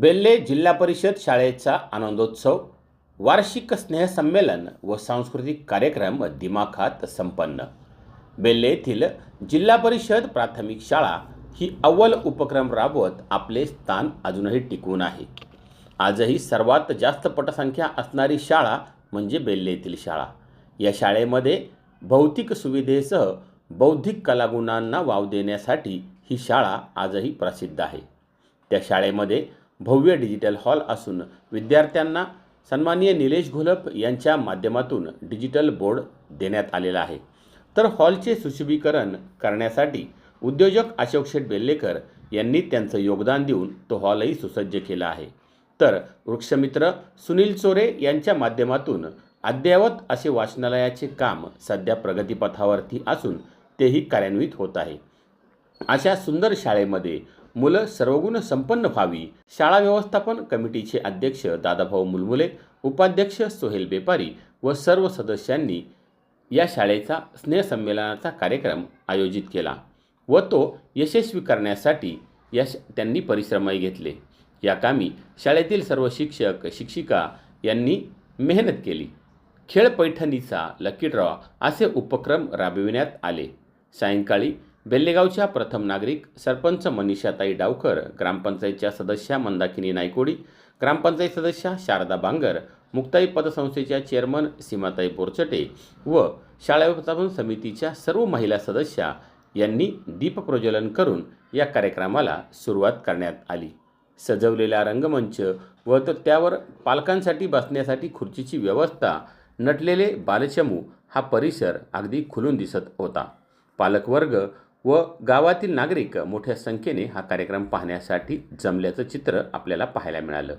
बेल्ले जिल्हा परिषद शाळेचा आनंदोत्सव वार्षिक स्नेहसंमेलन व सांस्कृतिक कार्यक्रम दिमाखात संपन्न. बेल्ले येथील जिल्हा परिषद प्राथमिक शाळा ही अव्वल उपक्रम राबवत आपले स्थान अजूनही टिकवून आहे. आजही सर्वात जास्त पटसंख्या असणारी शाळा म्हणजे बेल्ले येथील शाळा. या शाळेमध्ये भौतिक सुविधेसह बौद्धिक कलागुणांना वाव देण्यासाठी ही शाळा आजही प्रसिद्ध आहे. त्या शाळेमध्ये भव्य डिजिटल हॉल असून विद्यार्थ्यांना सन्माननीय निलेश घोलप यांच्या माध्यमातून डिजिटल बोर्ड देण्यात आलेला आहे. तर हॉलचे सुशोभीकरण करण्यासाठी उद्योजक अशोक शेठ बेल्लेकर यांनी त्यांचं योगदान देऊन तो हॉलही सुसज्ज केला आहे. तर वृक्षमित्र सुनील चोरे यांच्या माध्यमातून अद्ययावत असे वाचनालयाचे काम सध्या प्रगतीपथावरती असून तेही कार्यान्वित होत आहे. अशा सुंदर शाळेमध्ये मुलं सर्वगुण संपन्न व्हावी. शाळा व्यवस्थापन कमिटीचे अध्यक्ष दादाभाऊ मुलमुले उपाध्यक्ष सोहेल बेपारी व सर्व सदस्यांनी या शाळेचा स्नेहसंमेलनाचा कार्यक्रम आयोजित केला व तो यशस्वी करण्यासाठी या त्यांनी परिश्रमही घेतले. या कामी शाळेतील सर्व शिक्षक शिक्षिका यांनी मेहनत केली. खेळ पैठणीचा लकी ड्रॉ असे उपक्रम राबविण्यात आले. सायंकाळी बेल्लेगावच्या प्रथम नागरिक सरपंच मनीषाताई डावकर ग्रामपंचायतच्या सदस्या मंदाकिनी नायकोडी ग्रामपंचायत सदस्या शारदा बांगर मुक्ताई पतसंस्थेच्या चेअरमन सीमाताई बोरचटे व शाळा व्यवस्थापन समितीच्या सर्व महिला सदस्या यांनी दीपप्रज्वलन करून या कार्यक्रमाला सुरुवात करण्यात आली. सजवलेला रंगमंच व तर त्यावर पालकांसाठी बसण्यासाठी खुर्चीची व्यवस्था नटलेले बालचमू हा परिसर अगदी खुलून दिसत होता. पालकवर्ग व गावातील नागरिक मोठ्या संख्येने हा कार्यक्रम पाहण्यासाठी जमल्याचं चित्र आपल्याला पाहायला मिळालं.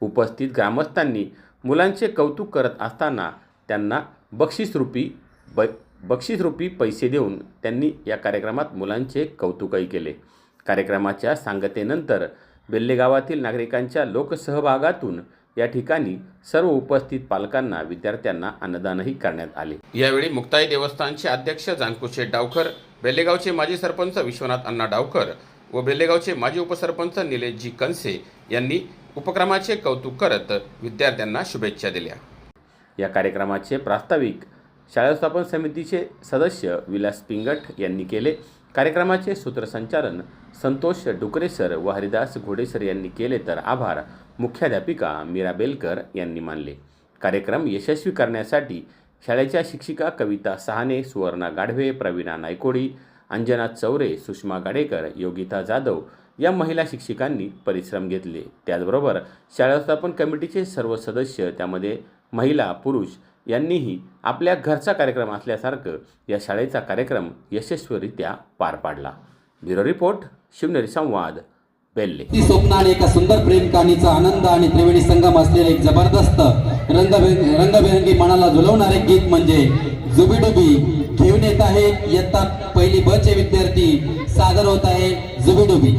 उपस्थित ग्रामस्थांनी मुलांचे कौतुक करत असताना त्यांना बक्षीसरूपी ब बक्षीसरूपी पैसे देऊन त्यांनी या कार्यक्रमात मुलांचे कौतुकही केले. कार्यक्रमाच्या सांगतेनंतर बेल्ले गावातील नागरिकांच्या लोकसहभागातून या ठिकाणी सर्व उपस्थित पालकांना विद्यार्थ्यांना अन्नदानही करण्यात आले. यावेळी मुक्ताई देवस्थानचे अध्यक्ष जानकुशे डावकर बेल्लेगावचे माजी सरपंच विश्वनाथ अण्णा डावकर व बेल्लेगावचे माजी उपसरपंच निलेशजी कनसे यांनी उपक्रमाचे कौतुक करत विद्यार्थ्यांना शुभेच्छा दिल्या. या कार्यक्रमाचे प्रास्ताविक शाळा व्यवस्थापन समितीचे सदस्य विलास पिंगट यांनी केले. कार्यक्रमाचे सूत्रसंचालन संतोष डुकरेसर व हरिदास घोडेसर यांनी केले तर आभार. मुख्याध्यापिका मीरा बेलकर यांनी मानले. कार्यक्रम यशस्वी करण्यासाठी शाळेच्या शिक्षिका कविता सहाने सुवर्णा गाढवे प्रवीणा नायकोडी अंजना चौरे सुषमा गाडेकर योगिता जाधव या महिला शिक्षिकांनी परिश्रम घेतले. त्याचबरोबर शाळा व्यवस्थापन कमिटीचे सर्व सदस्य त्यामध्ये महिला पुरुष यांनीही आपल्या घरचा कार्यक्रम असल्यासारखं या शाळेचा कार्यक्रम यशस्वीरित्या पार पाडला. ब्युरो रिपोर्ट शिवनेरी संवाद बेल्ले. ती स्वप्न आणि एका सुंदर प्रेम कहाणीचा आनंद आणि त्रिवेणी संगम असलेले एक जबरदस्त रंगबे रंगबेरंगी मनाला झुलवणारे गीत म्हणजे जुबीडुबी. घेऊन येत आहे इयत्ता पहिली ब चे विद्यार्थी. सादर होत आहे जुबीडुबी.